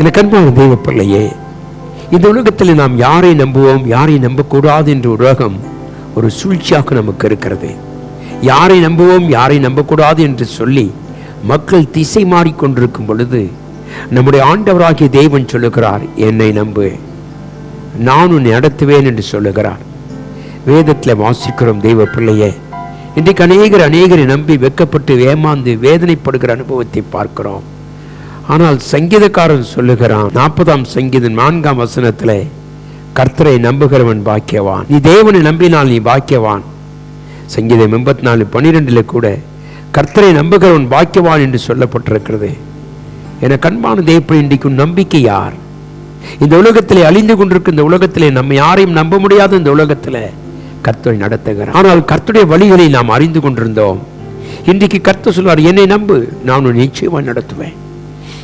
எனக்கு அன்பான தெய்வ பிள்ளையே இந்த உலகத்தில் நாம் யாரை நம்புவோம் யாரை நம்பக்கூடாது என்ற உலகம் ஒரு சூழ்ச்சியாக நமக்கு இருக்கிறது. யாரை நம்புவோம் யாரை நம்பக்கூடாது என்று சொல்லி மக்கள் திசை மாறிக்கொண்டிருக்கும் பொழுது நம்முடைய ஆண்டவராகிய தேவன் சொல்லுகிறார் என்னை நம்பு. நான் உன்னை நடத்துவேன் என்று சொல்லுகிறார். வேதத்தில் வாசிக்கிறோம் தெய்வ பிள்ளையே இன்றைக்கு அநேகர் அநேகரை நம்பி வெக்கப்பட்டு ஏமாந்து வேதனைப்படுகிற அனுபவத்தை பார்க்கிறோம். ஆனால் சங்கீதக்காரன் சொல்லுகிறான் நாற்பதாம் சங்கீதம் நான்காம் வசனத்தில் கர்த்தரை நம்புகிறவன் பாக்கியவான். நீ தேவனை நம்பினால் நீ பாக்கியவான். சங்கீதம் எண்பத்தி நாலு பன்னிரெண்டில் கூட கர்த்தரை நம்புகிறவன் பாக்கியவான் என்று சொல்லப்பட்டிருக்கிறது. என கண்பான தேவப்படி இன்றைக்கு நம்பிக்கை யார்? இந்த உலகத்திலே அழிந்து கொண்டிருக்கு இந்த உலகத்திலே நம்ம யாரையும் நம்ப முடியாத இந்த உலகத்தில் கர்த்தரை நடத்துகிறார். ஆனால் கர்த்தருடைய வழிகளை நாம் அறிந்து கொண்டிருந்தோம். இன்றைக்கு கர்த்தர் சொல்வார் என்னை நம்பு நான் நிச்சயமாக நடத்துவேன்.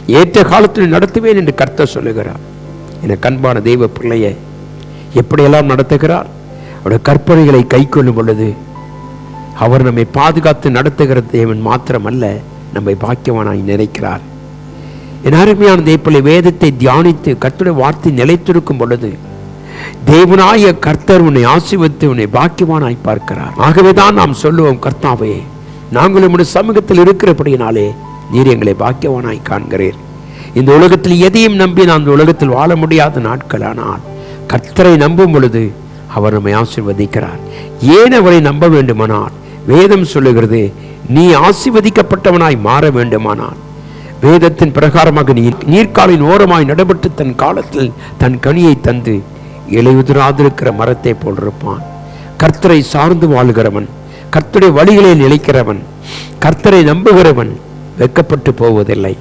ஏற்ற காலத்தில் நடத்துவேன் என்று கர்த்தர் சொல்லுகிறார். என கண்பான தெய்வ பிள்ளையை எப்படியெல்லாம் நடத்துகிறார்? அவருடைய கற்பனைகளை கை கொள்ளும் பொழுது அவர் நம்மை பாதுகாத்து நடத்துகிற தேவன் மாத்திரமல்ல நம்மை பாக்கியவானாய் நினைக்கிறார். என் அருமையான தேப்பிள்ளை வேதத்தை தியானித்து கர்த்தருடைய வார்த்தை நிலைத்திருக்கும் பொழுது தேவனாய கர்த்தர் உன்னை ஆசிர்வத்து உன்னை பாக்கியவானாய் பார்க்கிறார். ஆகவே தான் நாம் சொல்லுவோம் கர்த்தாவே நாங்கள் உம்முடைய சமூகத்தில் இருக்கிறபடியினாலே நீர் எங்களை பாக்கியவானாய் காண்கிறீர். இந்த உலகத்தில் எதையும் நம்பி நாம் இந்த உலகத்தில் வாழ முடியாத நாட்கள் ஆனால் கர்த்தரை நம்பும் பொழுது அவர் நம்மை ஆசிர்வதிக்கிறார். ஏன் அவரை நம்ப வேண்டுமானால்? வேதம் சொல்லுகிறது நீ ஆசிர்வதிக்கப்பட்டவனாய் மாற வேண்டுமானால். வேதத்தின் பிரகாரமாக நீ நீர்க்காலின் ஓரமாய் நடைபெற்று தன் காலத்தில் தன் கனியை தந்து இலையுதிராதிருக்கிற மரத்தை போல் இருப்பான். கர்த்தரை சார்ந்து வாழ்கிறவன் கர்த்தருடைய வழிகளை நிலைக்கிறவன் கர்த்தரை நம்புகிறவன் வெக்கப்பட்டு போவதில்லை.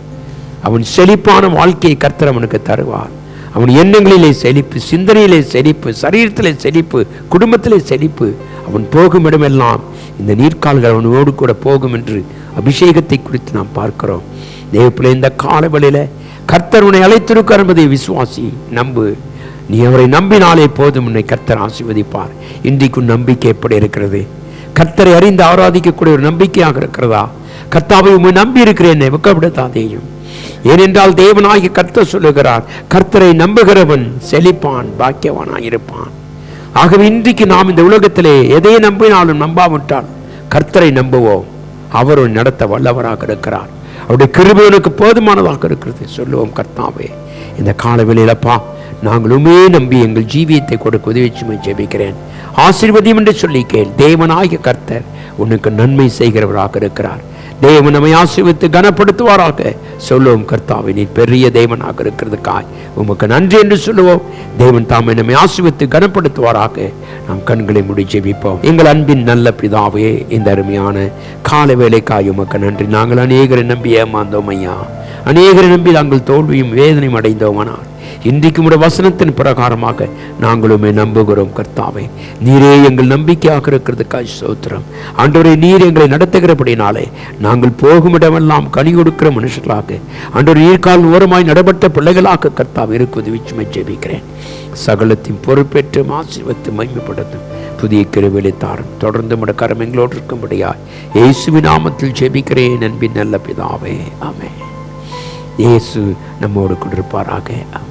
அவன் செழிப்பான வாழ்க்கையை கர்த்தர் அவனுக்கு தருவார். அவன் எண்ணங்களிலே செழிப்பு சிந்தனையிலே செழிப்பு சரீரத்திலே செழிப்பு குடும்பத்திலே செழிப்பு. அவன் போகும் இடமெல்லாம் இந்த நீர்க்கால்கள் அவனோடு கூட போகும் என்று அபிஷேகத்தை குறித்து நாம் பார்க்கிறோம். தேவப்பிள்ளை இந்த காலவெளியில் கர்த்தர் உன்னை அழைத்திருக்கார் என்பதை விசுவாசி நம்பு. நீ அவரை நம்பினாலே போதும் உன்னை கர்த்தர் ஆசிர்வதிப்பார். இன்றைக்கும் நம்பிக்கை எப்படி இருக்கிறது? கர்த்தரை அறிந்து ஆராதிக்கக்கூடிய ஒரு நம்பிக்கையாக இருக்கிறதா? கர்த்தாவை உண்மை நம்பி இருக்கிறேன் வெக்கப்படுத்தாதேயும் ஏனென்றால் தேவனாகி கர்த்தர் சொல்லுகிறார் கர்த்தரை நம்புகிறவன் செழிப்பான் பாக்கியவானாக இருப்பான். ஆகவே இன்றைக்கு நாம் இந்த உலகத்திலே எதை நம்பினாலும் நம்பாவிட்டால் கர்த்தரை நம்புவோம். அவர் நடத்த வல்லவராக இருக்கிறார். அவருடைய கிருபனுக்கு போதுமானதாக இருக்கிறது சொல்லுவோம் கர்த்தாவே. இந்த காலவெளியிலப்பா நாங்களுமே நம்பி எங்கள் ஜீவியத்தை கொடுக்க உதவி சுமை ஜெபிக்கிறேன். ஆசீர்வதியும் என்று சொல்லி கேள் தேவனாகிய கர்த்தர் உனக்கு நன்மை செய்கிறவராக இருக்கிறார். தேவன் நம்மை ஆசீர்வித்து கனப்படுத்துவாராக. சொல்லுவோம் கர்த்தாவை நீ பெரிய தேவனாக இருக்கிறதுக்காய். உமக்கு நன்றி என்று சொல்லுவோம். தேவன் தாமை நம்மை ஆசிர்வித்து கனப்படுத்துவாராக. நாம் கண்களை முடி ஜெபிப்போம். எங்கள் அன்பின் நல்ல பிதாவே இந்த அருமையான கால வேலைக்காய் உமக்கு நன்றி. நாங்கள் அநேகரை நம்பி ஏமாந்தோம் ஐயா. அநேகரை நம்பி நாங்கள் தோல்வியும் வேதனையும் அடைந்தோமானால் இன்றைக்கு உடைய வசனத்தின் பிரகாரமாக நாங்களுமே நம்புகிறோம் கர்த்தாவே. நீரே எங்கள் நம்பிக்கையாக இருக்கிறதுக்காய் சோத்திரம் ஆண்டவரே நீர் எங்களை நடத்துகிறபடினாலே நாங்கள் போகும் இடமெல்லாம் கனி கொடுக்கிற மனுஷர்களாக ஆண்டவர் நீர்கால் ஓரமாய் நடப்பட்ட பிள்ளைகளாக கர்த்தாவை இருக்குது விச்சுமை ஜெபிக்கிறேன். சகலத்தின் பொறுப்பேற்று ஆசீர்வத்து மைமைப்படுத்தும் புதிய கிருவிலை தாரும். தொடர்ந்து முட கரம் எங்களோடு இருக்கும்படியா இயேசுவின் நாமத்தில் ஜெபிக்கிறேன் அன்பின் நல்ல பிதாவே. ஆமே இயேசு நம்மோடு கொண்டிருப்பாராக. ஆமே